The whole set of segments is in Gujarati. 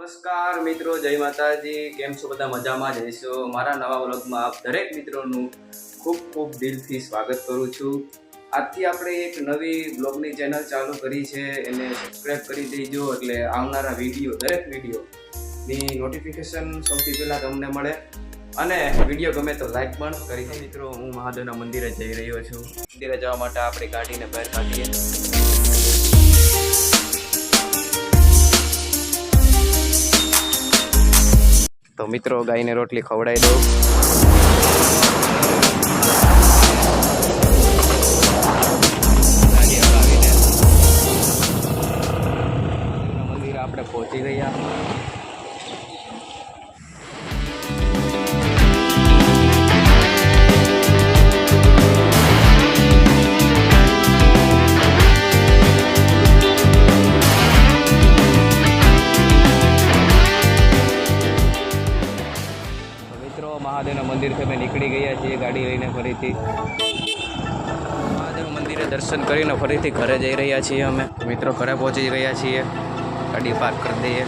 નમસ્કાર મિત્રો, જય માતાજી. કેમ છો બધા? મજામાં જઈશો મારા નવા વ્લોગમાં આપ દરેક મિત્રોનું ખૂબ ખૂબ દિલથી સ્વાગત કરું છું. આજથી આપણે એક નવી બ્લોગની ચેનલ ચાલુ કરી છે. એને સબસ્ક્રાઈબ કરી દેજો, એટલે આવનારા વીડિયો, દરેક વિડીયોની નોટિફિકેશન સૌથી પહેલાં તમને મળે. અને વીડિયો ગમે તો લાઈક પણ કરી મિત્રો, હું મહાદેવના મંદિરે જઈ રહ્યો છું. મંદિરે જવા માટે આપણે ગાડીને બહાર કાઢીએ. તો મિત્રો ગાયને રોટલી ખવડાવી દઉં. મંદિર આપણે પહોંચી ગયા. મંદિરથી અમે નીકળી ગયા છીએ ગાડી લઈને ફરીથી. મહાદેવ મંદિરે દર્શન કરીને ફરીથી ઘરે જઈ રહ્યા છીએ અમે. મિત્રો ઘરે પહોંચી ગયા છીએ. ગાડી પાર્ક કરી દઈએ.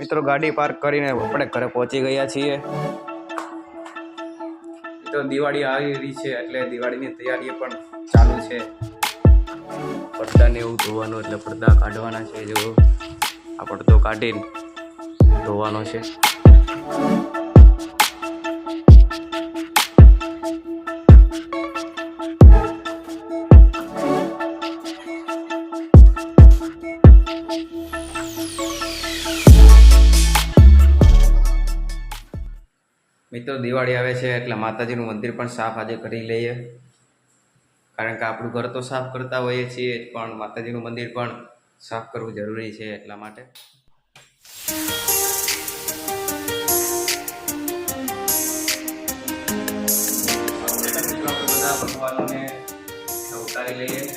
મિત્રો ગાડી પાર્ક કરીને આપણે ઘરે પહોંચી ગયા છીએ. તો દિવાળી આવી રહી છે એટલે દિવાળીની તૈયારીઓ પણ ચાલુ છે. પડદાને એવું ધોવાનું એટલે પડદા કાઢવાના છે જો આ પડદો કાઢીને ધોવાનો છે. મિત્રો, દિવાળી આવે છે એટલે માતાજીનું મંદિર પણ સાફ આજે કરી લઈએ. કારણ કે આપણું ઘર તો સાફ કરતા હોઈએ છીએ પણ માતાજીનું મંદિર પણ સાફ કરવું જરૂરી છે એટલા માટે. ઉતારી લઈએ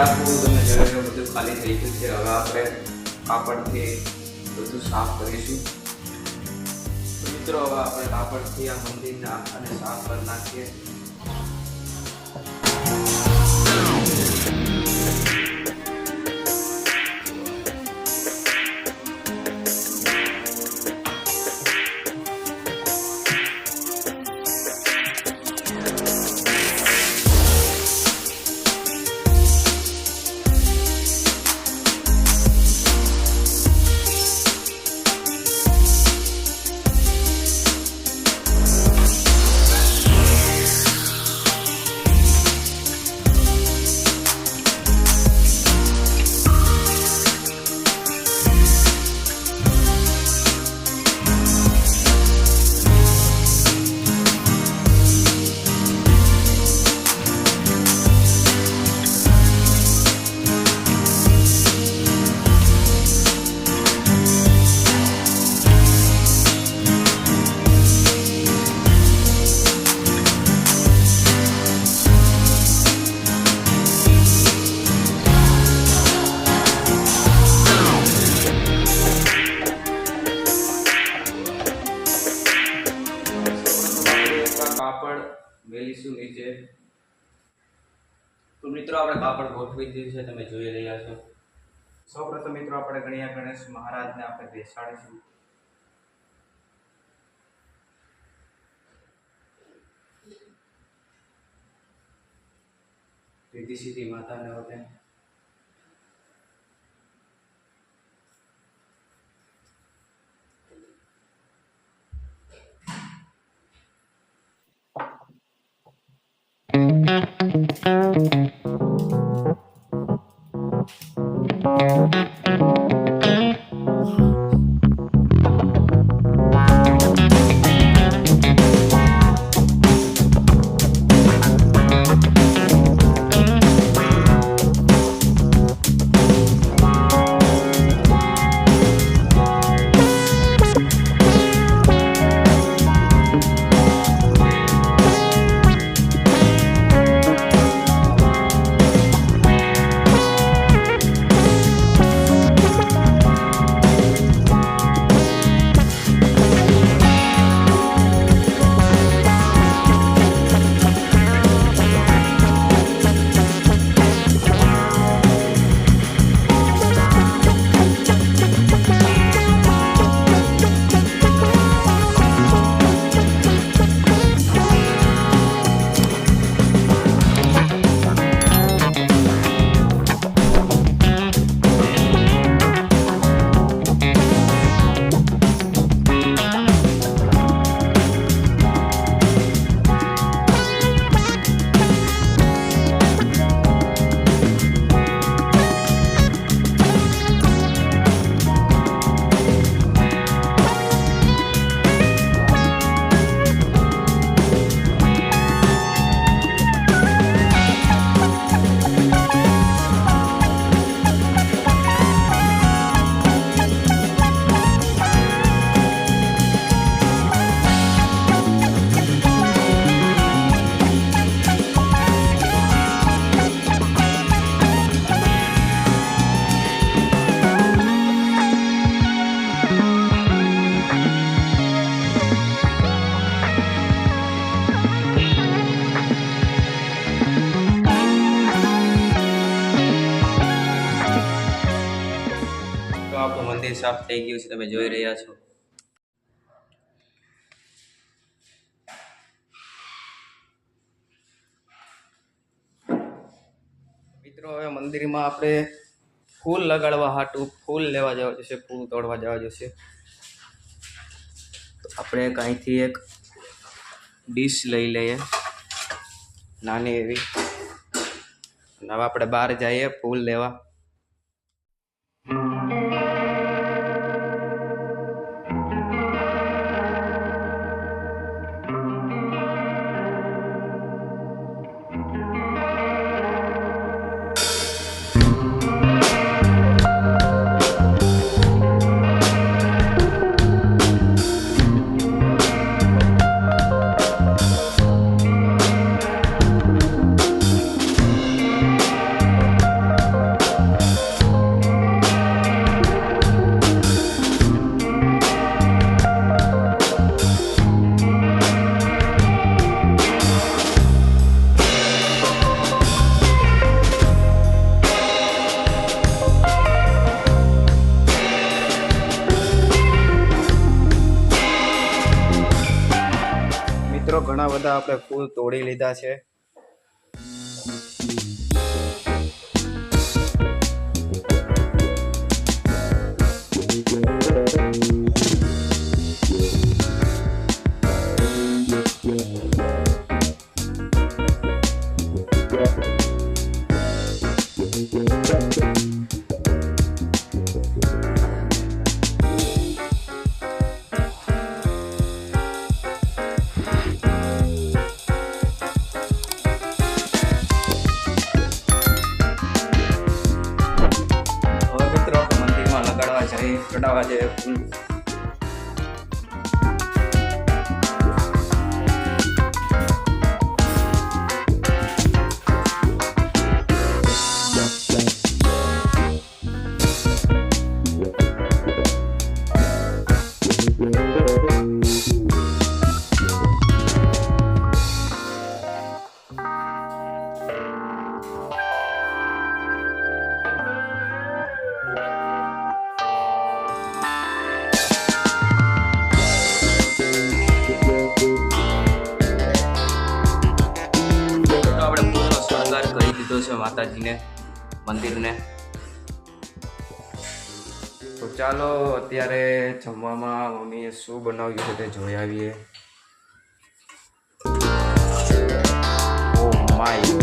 આખું તમે જોયું બધું ખાલી થઈ ગયું છે હવે આપણે કાપડથી બધું સાફ કરીશું. મિત્રો, હવે આપણે કાપડથી આ મંદિરને આખાને સાફ કરી નાખીએ. તો મિત્રો આપણે કાપડ ગોઠવી દીધું છે તમે જોઈ રહ્યા છો. સૌપ્રથમ મિત્રો આપણે ગણ્યા ગણેશ મહારાજને આપણે બેસાડીશું. રીતિ સીધી માતાને હવે થઈ ગયું છે તમે જોઈ રહ્યા છો. મિત્રો હવે મંદિરમાં આપણે ફૂલ લગાડવા હાટું ફૂલ લેવા જવા જશે ફૂલ તોડવા જવા જશે. તો આપણે કાંઈથી એક ડીશ લઈ લઈએ નાની એવી. હવે આપણે બહાર જઈએ ફૂલ લેવા. મિત્રો ઘણા બધા આપણે ફૂલ તોડી લીધા છે. લગાડવા જઈએ ચડાવવા દીધો છે માતાજીને મંદિરને. તો ચાલો અત્યારે જમવામાં મમ્મીએ શું બનાવ્યું છે તે જોઈ આવીએ. ઓ માય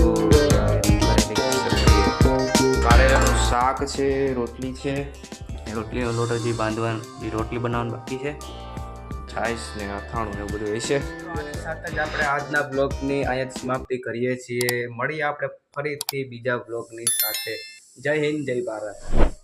કારેલાનું શાક છે, રોટલી છે. રોટલીનો લોટ હજી બાંધવાની, રોટલી બનાવવાની બાકી છે. છાશ ને અથાણું એવું બધું હશે સાથે જ આપણે આજના બ્લોગની અહીંયા સમાપ્તિ કરીએ છીએ. મળીએ આપણે ફરીથી બીજા બ્લોગની સાથે. જય હિન્દ, જય ભારત.